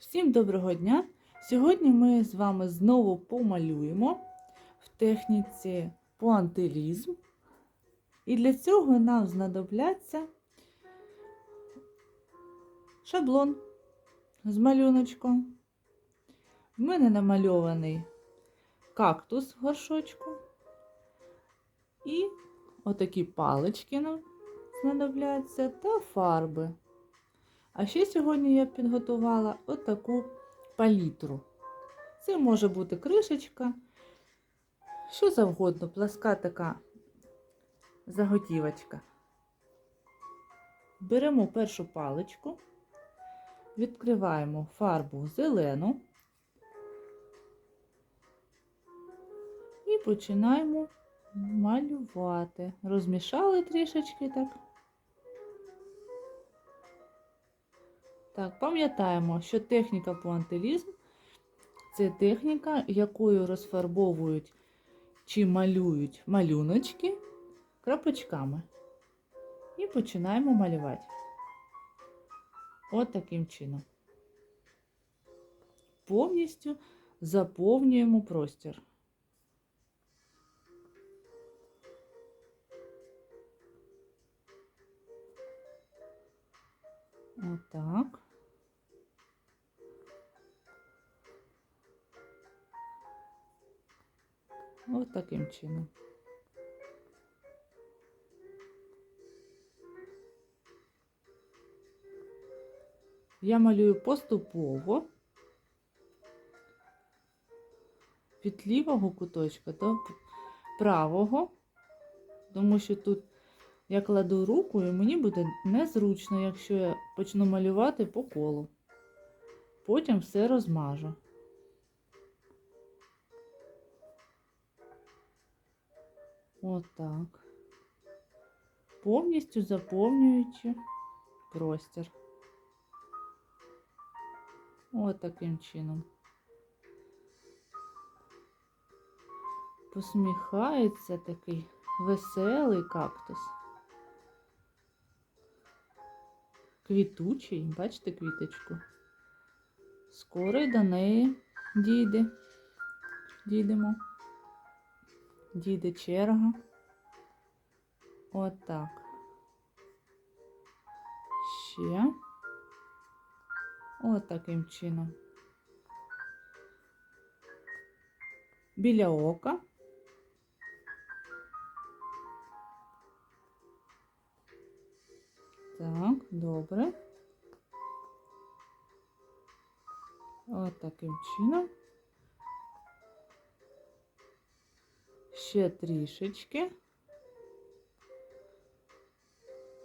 Всім доброго дня! Сьогодні ми з вами знову помалюємо в техніці пуантилізм. І для цього нам знадобляться шаблон з малюночком. В мене намальований кактус в горшочку. І отакі палички нам знадобляться та фарби. А ще сьогодні я підготувала отаку палітру. Це може бути кришечка, що завгодно, пласка така заготівочка. Беремо першу паличку, відкриваємо фарбу зелену і починаємо малювати. Розмішали трішечки так. Так, пам'ятаємо, що техніка пуантилізм це техніка, якою розфарбовують чи малюють малюночки крапочками. І починаємо малювати. От таким чином. Повністю заповнюємо простір. Отак. Таким чином. Я малюю поступово від лівого куточка до правого, тому що тут я кладу руку і мені буде незручно, якщо я почну малювати по колу. Потім все розмажу. Отак. Повністю заповнюючи простір. От таким чином. Посміхається такий веселий кактус. Квітучий, бачите квіточку? Скоро до неї дійде. Дійдемо. Дійде черга. Отак. Ще. От таким чином. Біля ока. Так, добре. От таким чином. Ще трішечки.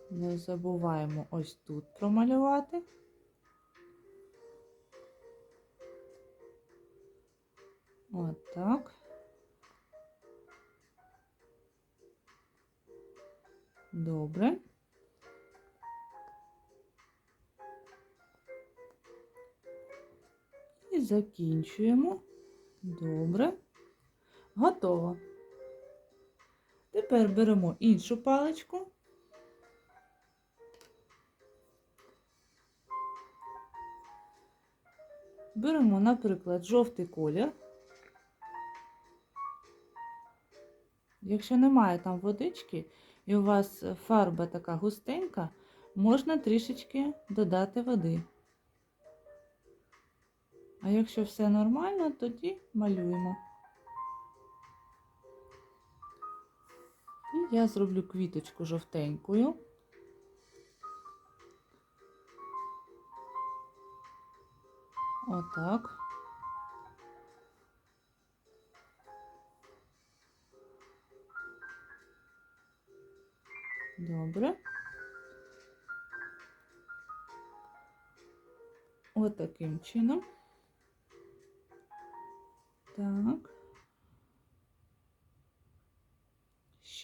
Не забуваємо ось тут промалювати. От так. Добре. І закінчуємо. Добре. Готово. Тепер беремо іншу паличку. Беремо, наприклад, жовтий колір. Якщо немає там водички, і у вас фарба така густенька, можна трішечки додати води. А якщо все нормально, тоді малюємо. Я зроблю квіточку жовтенькою. Отак. Добре. Отаким чином. Так.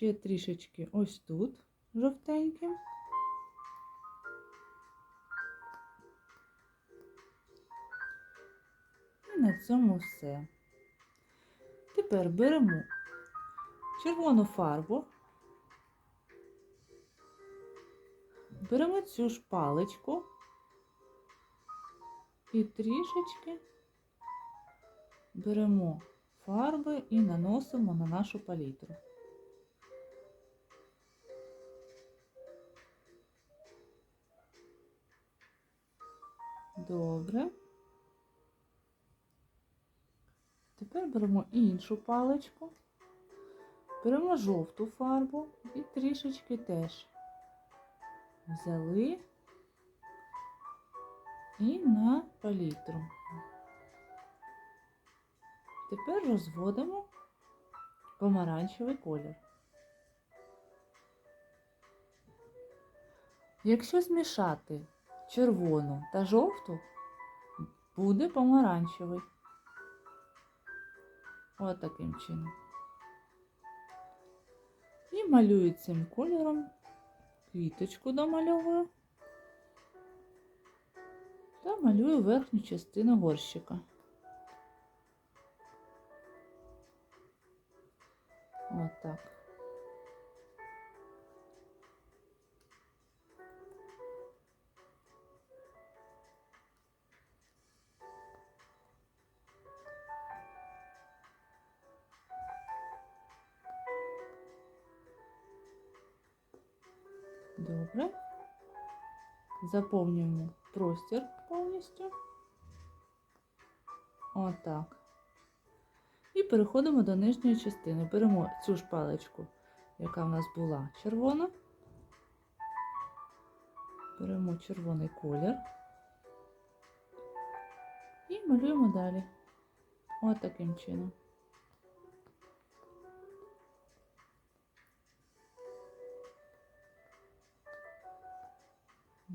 Ще трішечки ось тут жовтеньким. І на цьому все. Тепер беремо червону фарбу, беремо цю ж паличку І трішечки беремо фарби і наносимо на нашу палітру. Добре. Тепер беремо іншу паличку, беремо жовту фарбу і трішечки теж взяли і на палітру. Тепер розводимо помаранчевий колір. Якщо змішати червону та жовту, буде помаранчевий. Ось таким чином. І малюю цим кольором квіточку домальовую та малюю верхню частину горщика. От так. Добре. Заповнюємо простір повністю. Отак. І переходимо до нижньої частини. Беремо цю ж паличку, яка в нас була червона. Беремо червоний колір і малюємо далі. Ось таким чином.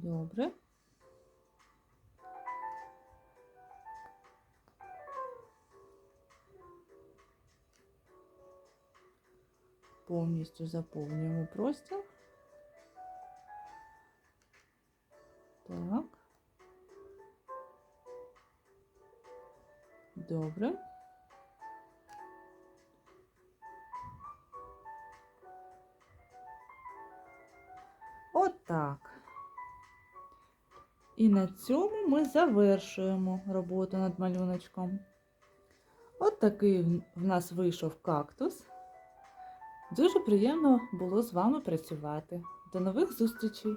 Добре. Повністю заповнюємо простір. Так. Добре. І на цьому ми завершуємо роботу над малюночком. От такий в- нас вийшов кактус. Дуже приємно було з вами працювати. До нових зустрічей!